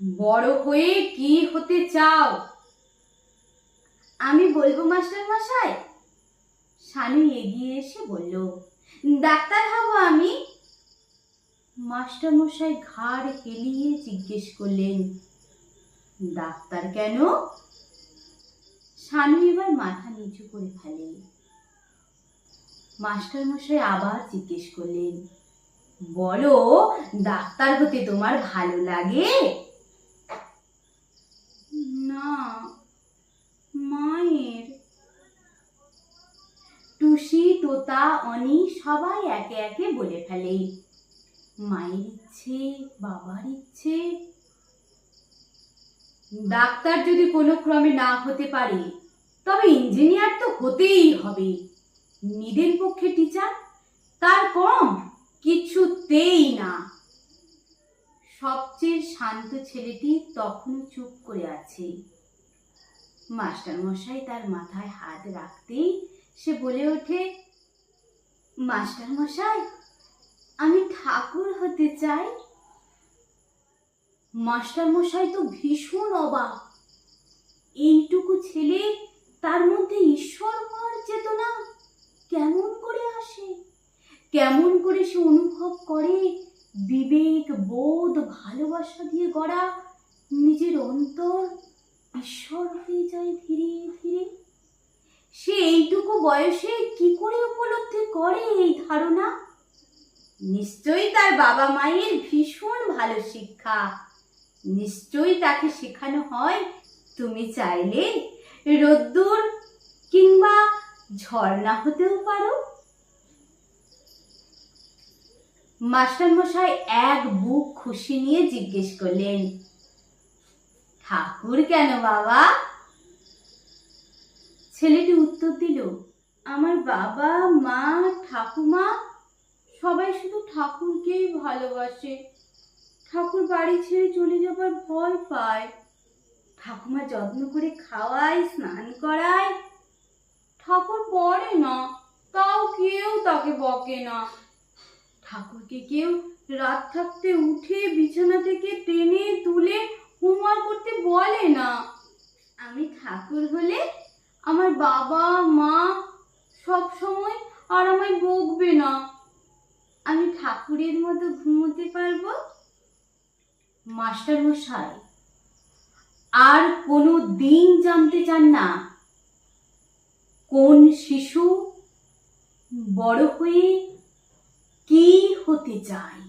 বড় হয়ে কি হতে চাও? আমি বলব মাস্টার মশাই। শানু এগিয়ে এসে বলল ডাক্তার হব আমি? মাস্টার মশাই ঘাড় হেলিয়ে জিজ্ঞেস করলেন ডাক্তার কেন? শানু এবার মাথা নিচু করে ফেলে। মাস্টার মশাই আবার জিজ্ঞেস করলেন বলো ডাক্তার হতে তোমার ভালো লাগে না মায়ের টুসি তোতা অনি সবাই একে একে বলে ফেলে। মায়ের ইচ্ছে, বাবার ইচ্ছে। ডাক্তার যদি কোনো ক্রমে না হতে পারে, তবে ইঞ্জিনিয়ার তো হতেই হবে। নিদের পক্ষে টিচার, তার কম কিছুতেই না। সবচেয়ে শান্ত ছেলেটি তখনও চুপ করে আছে। মাস্টার মশাই তার মাথায় হাত রাখতেই সে বলে ওঠে মাস্টার মশাই, আমি ঠাকুর হতে চাই। মাস্টার মশাই তো ভীষণ অবাক। এইটুকু ছেলে তার মধ্যে ঈশ্বর হওয়ার চেতনা কেমন করে আসে? কেমন করে সে অনুভব করে? বিবেক, বোধ, ভালোবাসা দিয়ে গড়া নিজের অন্তর ঈশ্বর হয়ে যায় ধীরে ধীরে। বয়সে কি করে উপলব্ধি করে এই ধারণা? নিশ্চয়ই তার বাবা মায়ের ভীষণ ভালো শিক্ষা। নিশ্চয়ই তাকে শেখানো হয়, তুমি চাইলে রোদ্দুর কিংবা ঝর্ণা হতেও পারো। মাস্টারমশাই এক বুক খুশি নিয়ে জিজ্ঞেস করলেন, ঠাকুর কেন বাবা? ছেলেটি উত্তর দিল আমার বাবা, মা, ঠাকুমা সবাই শুধু ঠাকুরকেই ভালোবাসে। ঠাকুর বাড়ি ছেড়ে চলে যাবার ভয় পায়। ঠাকুমা যত্ন করে খাওয়ায়, স্নান করায়। ঠাকুর পড়ে না, তাও কেউ তাকে বকে না। ঠাকুরকে কেউ রাত থাকতে উঠে বিছানা থেকে টেনে তুলে হোমওয়ার্ক করতে বলে না। আমি ঠাকুর হলে আমার বাবা, মা সব সময় আর আমায় বকবে না। আমি ঠাকুরের মতো ঘুমোতে পারব? মাস্টার মশাই, আর কোনো দিন জানতে চান না, কোন শিশু বড় হয়ে কি হতে চায়?